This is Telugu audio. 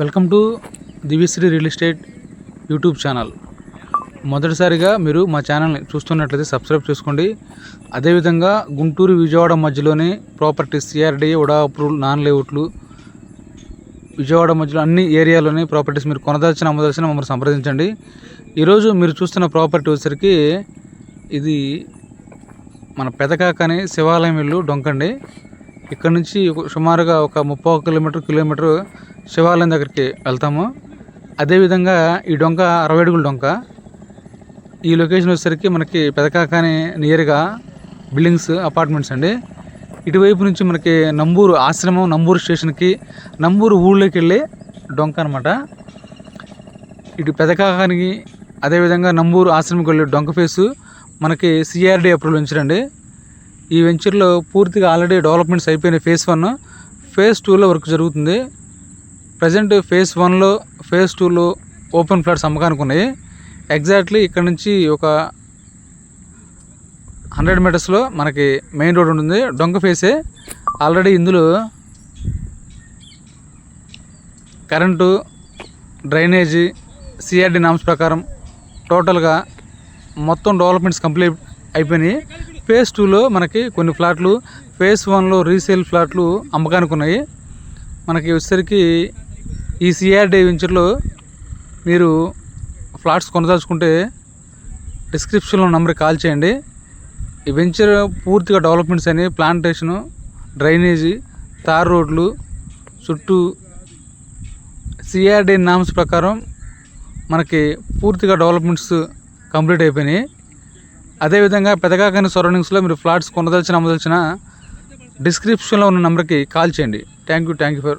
Welcome to Divishri real estate YouTube channel. మొదటిసారిగా మీరు మా ఛానల్ని చూస్తున్నట్లయితే సబ్స్క్రైబ్ చేసుకోండి. అదేవిధంగా గుంటూరు విజయవాడ మధ్యలోనే properties CRD UDA approval non లేఅవుట్లు విజయవాడ మధ్యలో అన్ని ఏరియాలోని ప్రాపర్టీస్ మీరు కొనదాల్చిన అమ్మదలసిన మమ్మల్ని సంప్రదించండి. ఈరోజు మీరు చూస్తున్న ప్రాపర్టీ వచ్చేసరికి ఇది మన పెదకాకని శివాలయం ఇల్లు డొంకండి. ఇక్కడ నుంచి సుమారుగా ఒక ముప్పై కిలోమీటర్ కిలోమీటర్ శివాలయం దగ్గరికి వెళ్తాము. అదేవిధంగా ఈ డొంక అరవై అడుగుల డొంక ఈ లొకేషన్ వచ్చేసరికి మనకి పెదకాకాని నియర్గా బిల్డింగ్స్ అపార్ట్మెంట్స్ అండి. ఇటువైపు నుంచి మనకి నంబూరు ఆశ్రమం నంబూరు స్టేషన్కి నంబూరు ఊళ్ళోకి వెళ్ళే డొంక అనమాట ఇటు పెదకాకానికి అదేవిధంగా నంబూరు ఆశ్రమంకి వెళ్ళే డొంక ఫేసు మనకి సిఆర్డి అప్రూవల్ ఉంచారండి ఈ వెంచర్లో పూర్తిగా ఆల్రెడీ డెవలప్మెంట్స్ అయిపోయినాయి ఫేజ్ వన్. ఫేజ్ టూలో వర్క్ జరుగుతుంది. ప్రజెంట్ ఫేజ్ వన్లో ఫేజ్ టూలో ఓపెన్ ఫ్లాట్స్ అమ్మకానికి ఉన్నాయి. ఎగ్జాక్ట్లీ ఇక్కడ నుంచి ఒక హండ్రెడ్ మీటర్స్లో మనకి మెయిన్ రోడ్ ఉంటుంది. డొంక ఫేసే ఆల్రెడీ ఇందులో కరెంటు డ్రైనేజీ సిఆర్డి నామ్స్ ప్రకారం టోటల్గా మొత్తం డెవలప్మెంట్స్ కంప్లీట్ అయిపోయినాయి. ఫేజ్ టూలో మనకి కొన్ని ఫ్లాట్లు ఫేజ్ వన్లో రీసేల్ ఫ్లాట్లు అమ్మకానికి ఉన్నాయి. మనకి వచ్చేసరికి ఈ సిఆర్డి వెంచర్లో మీరు ఫ్లాట్స్ కొనదలుచుకుంటే డిస్క్రిప్షన్లో నెంబర్ కాల్ చేయండి. ఈ వెంచర్ పూర్తిగా డెవలప్మెంట్స్ అని ప్లాంటేషను డ్రైనేజీ తార్ రోడ్లు చుట్టూ సిఆర్డి నామ్స్ ప్రకారం మనకి పూర్తిగా డెవలప్మెంట్స్ కంప్లీట్ అయిపోయినాయి. అదేవిధంగా పెదగాకని సరౌండింగ్స్లో మీరు ఫ్లాట్స్ కొనదలిచిన అమ్మదలిచిన డిస్క్రిప్షన్లో ఉన్న నెంబర్కి కాల్ చేయండి. Thank you thank you for